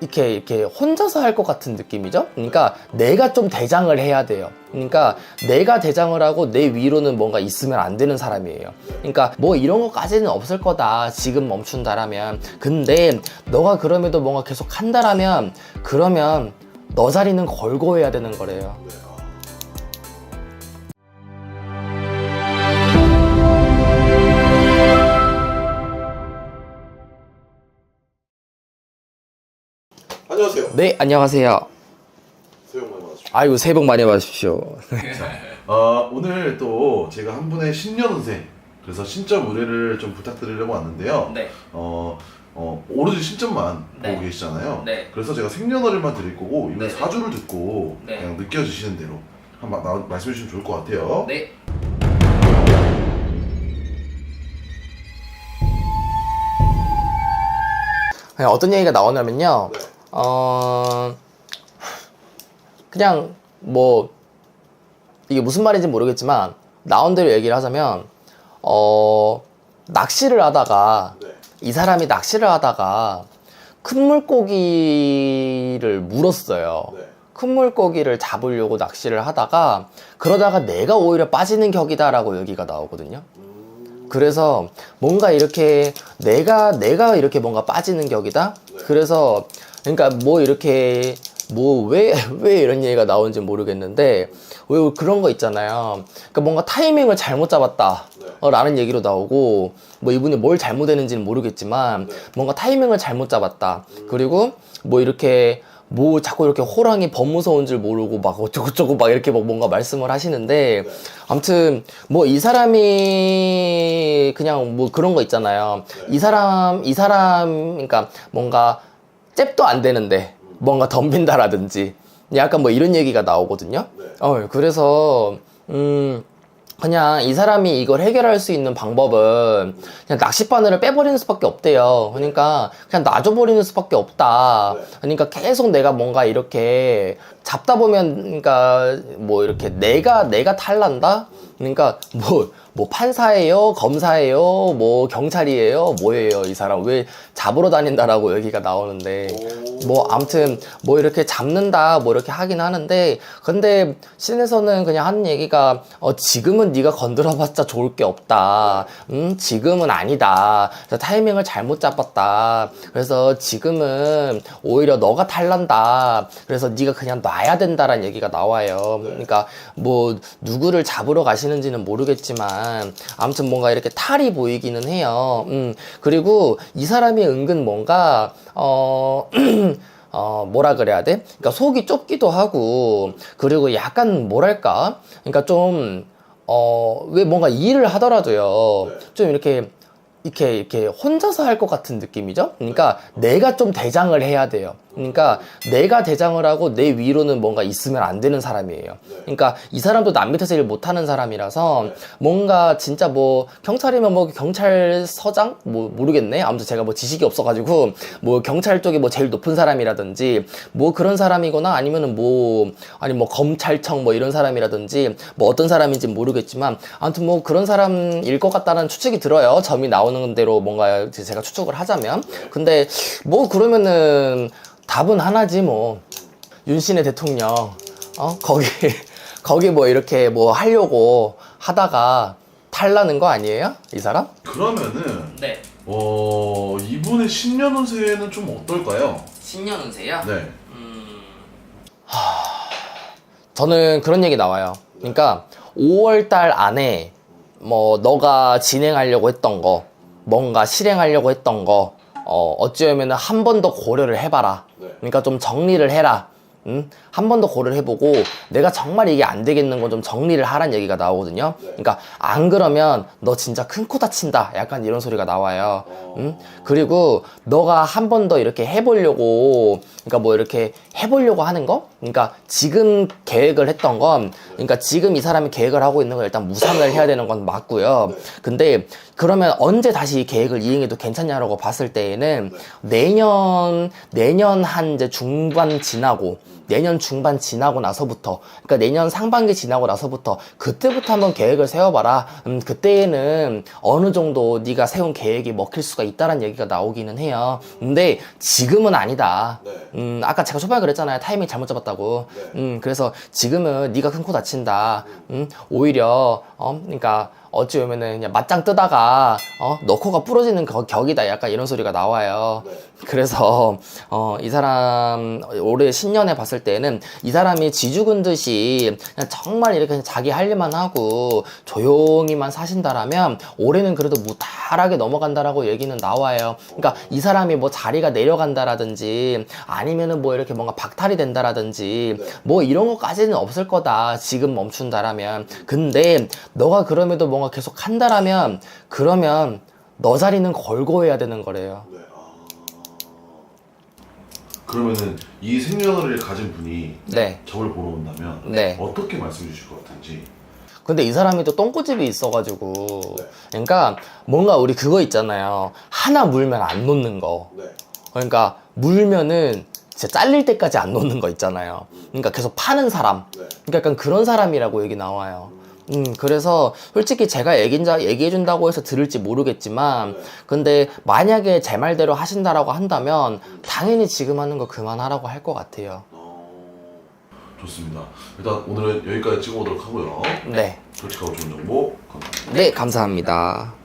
이렇게 이렇게 혼자서 할 것 같은 느낌이죠. 그러니까 내가 좀 대장을 해야 돼요. 그러니까 내가 대장을 하고 내 위로는 뭔가 있으면 안 되는 사람이에요. 그러니까 뭐 이런 것까지는 없을 거다. 지금 멈춘다라면. 근데 너가 그럼에도 뭔가 계속 한다라면 그러면 너 자리는 걸고 해야 되는 거래요. 안녕하세요. 네, 안녕하세요. 새해 복 많이 받으십시오. 아이고 새해 복 많이 받으십시오. 어, 오늘 또 제가 한 분의 신년운세 그래서 신점 의뢰를 좀 부탁드리려고 왔는데요. 네. 어, 어, 오로지 신점만 네. 보고 계시잖아요. 네. 그래서 제가 생년월일만 드릴 거고 이번 네. 사주를 듣고 네. 그냥 느껴지시는 대로 한번 마- 말씀해 주시면 좋을 것 같아요. 네. 그냥 어떤 얘기가 나오냐면요. 네. 어, 그냥 뭐, 이게 무슨 말인지 모르겠지만, 나온 대로 얘기를 하자면, 어, 낚시를 하다가, 네. 이 사람이 낚시를 하다가, 큰 물고기를 물었어요. 네. 큰 물고기를 잡으려고 낚시를 하다가, 그러다가 내가 오히려 빠지는 격이다라고 얘기가 나오거든요. 음, 그래서 뭔가 이렇게 내가 내가 이렇게 뭔가 빠지는 격이다. 네. 그래서 그러니까 뭐 이렇게 뭐 왜 왜 이런 얘기가 나오는지 모르겠는데 왜 그런 거 있잖아요. 그러니까 뭔가 타이밍을 잘못 잡았다. 네. 어, 라는 얘기로 나오고 뭐 이분이 뭘 잘못했는지는 모르겠지만 네. 뭔가 타이밍을 잘못 잡았다. 그리고 뭐 이렇게 뭐 자꾸 이렇게 호랑이 범무서운 줄 모르고 막 어쩌고저쩌고 막 이렇게 막 뭔가 말씀을 하시는데 네. 아무튼 뭐 이 사람이 그냥 뭐 그런 거 있잖아요. 네. 이 사람 이 사람 그러니까 뭔가 잽도 안 되는데 뭔가 덤빈다라든지 약간 뭐 이런 얘기가 나오거든요. 네. 어 그래서 음 그냥 이 사람이 이걸 해결할 수 있는 방법은 그냥 낚싯바늘을 빼버리는 수밖에 없대요. 그러니까 그냥 놔줘버리는 수밖에 없다. 네. 그러니까 계속 내가 뭔가 이렇게 잡다 보면 그러니까 뭐 이렇게 내가 내가 탈난다. 그러니까 뭐 뭐 판사예요, 검사예요, 뭐 경찰이에요, 뭐예요 이 사람? 왜 잡으러 다닌다라고 얘기가 나오는데 오. 뭐 아무튼 뭐 이렇게 잡는다 뭐 이렇게 하긴 하는데 근데 신에서는 그냥 하는 얘기가 어 지금은 네가 건드려봤자 좋을 게 없다. 음 지금은 아니다. 타이밍을 잘못 잡았다. 그래서 지금은 오히려 너가 탈난다. 그래서 네가 그냥 놔야 된다라는 얘기가 나와요. 그러니까 뭐 누구를 잡으러 가시는 지는 모르겠지만 아무튼 뭔가 이렇게 탈이 보이기는 해요 음 그리고 이 사람이 은근 뭔가 어 어, 뭐라 그래야 돼? 그러니까 속이 좁기도 하고, 그리고 약간 뭐랄까? 그러니까 좀, 어, 왜 뭔가 일을 하더라도요, 네. 좀 이렇게, 이렇게, 이렇게 혼자서 할 것 같은 느낌이죠? 그러니까 내가 좀 대장을 해야 돼요. 그러니까 내가 대장을 하고 내 위로는 뭔가 있으면 안 되는 사람이에요. 그러니까 이 사람도 남 밑에서 일 못하는 사람이라서 뭔가 진짜 뭐 경찰이면 뭐 경찰서장 뭐 모르겠네. 아무튼 제가 뭐 지식이 없어가지고 뭐 경찰 쪽에 뭐 제일 높은 사람이라든지 뭐 그런 사람이거나 아니면은 뭐 아니 뭐 검찰청 뭐 이런 사람이라든지 뭐 어떤 사람인지 모르겠지만 아무튼 뭐 그런 사람일 것 같다는 추측이 들어요. 점이 나오 는 대로 뭔가 제가 추측을 하자면 근데 뭐 그러면은 답은 하나지 뭐 윤신의 대통령 어 거기 거기 뭐 이렇게 뭐 하려고 하다가 탈나는 거 아니에요 이 사람? 그러면은 네 어, 이분의 신년 운세는 좀 어떨까요? 신년 운세요? 네. 저는 그런 얘기 나와요. 그러니까 5월 달 안에 뭐 너가 진행하려고 했던 거, 뭔가 실행하려고 했던 거, 어, 어찌하면 한 번 더 고려를 해봐라. 네. 그러니까 좀 정리를 해라. 응? 한번 더 고려를 해보고 내가 정말 이게 안 되겠는 건 좀 정리를 하란 얘기가 나오거든요. 그러니까 안 그러면 너 진짜 큰 코 다친다. 약간 이런 소리가 나와요. 응? 그리고 너가 한 번 더 이렇게 해보려고 그러니까 뭐 이렇게 해보려고 하는 거? 그러니까 지금 계획을 했던 건 그러니까 지금 이 사람이 계획을 하고 있는 건 일단 무산을 해야 되는 건 맞고요. 근데 그러면 언제 다시 이 계획을 이행해도 괜찮냐라고 봤을 때에는 내년 내년 한 이제 중반 지나고 내년 중반 지나고 나서부터 그러니까 내년 상반기 지나고 나서부터 그때부터 한번 계획을 세워봐라. 음, 그때에는 어느 정도 네가 세운 계획이 먹힐 수가 있다는 얘기가 나오기는 해요. 근데 지금은 아니다. 네. 음, 아까 제가 초반에 그랬잖아요. 타이밍 잘못 잡았다고. 네. 음, 그래서 지금은 네가 큰 코 다친다. 음, 오히려 어, 그러니까 어찌 보면은 그냥 맞짱 뜨다가 어, 너 코가 부러지는 거- 격이다. 약간 이런 소리가 나와요. 네. 그래서 어, 이 사람 올해 신년에 봤을 때는 이 사람이 지죽은 듯이 그냥 정말 이렇게 그냥 자기 할 일만 하고 조용히만 사신다라면 올해는 그래도 무탈하게 넘어간다라고 얘기는 나와요. 그러니까 이 사람이 뭐 자리가 내려간다라든지 아니면은 뭐 이렇게 뭔가 박탈이 된다라든지 네. 뭐 이런 것까지는 없을 거다. 지금 멈춘다라면. 근데 너가 그럼에도 뭔가 계속 한다라면 그러면 너 자리는 걸고 해야 되는 거래요. 네. 아... 그러면은 이 생년월일을 가진 분이 네. 저를 보러 온다면 네. 어떻게 말씀해 주실 것 같은지. 근데 이 사람이 또 똥꼬집이 있어가지고 네. 그러니까 뭔가 우리 그거 있잖아요 하나 물면 안 놓는 거 네. 그러니까 물면은 진짜 잘릴 때까지 안 놓는 거 있잖아요 그러니까 계속 파는 사람 네. 그러니까 약간 그런 사람이라고 얘기 나와요 음 그래서 솔직히 제가 얘긴자 얘기해준다고 해서 들을지 모르겠지만 네. 근데 만약에 제 말대로 하신다라고 한다면 당연히 지금 하는 거 그만하라고 할 것 같아요 어... 좋습니다. 일단 오늘은 여기까지 찍어보도록 하고요. 네 솔직하고 좋은 정보 감사합니다. 네, 감사합니다.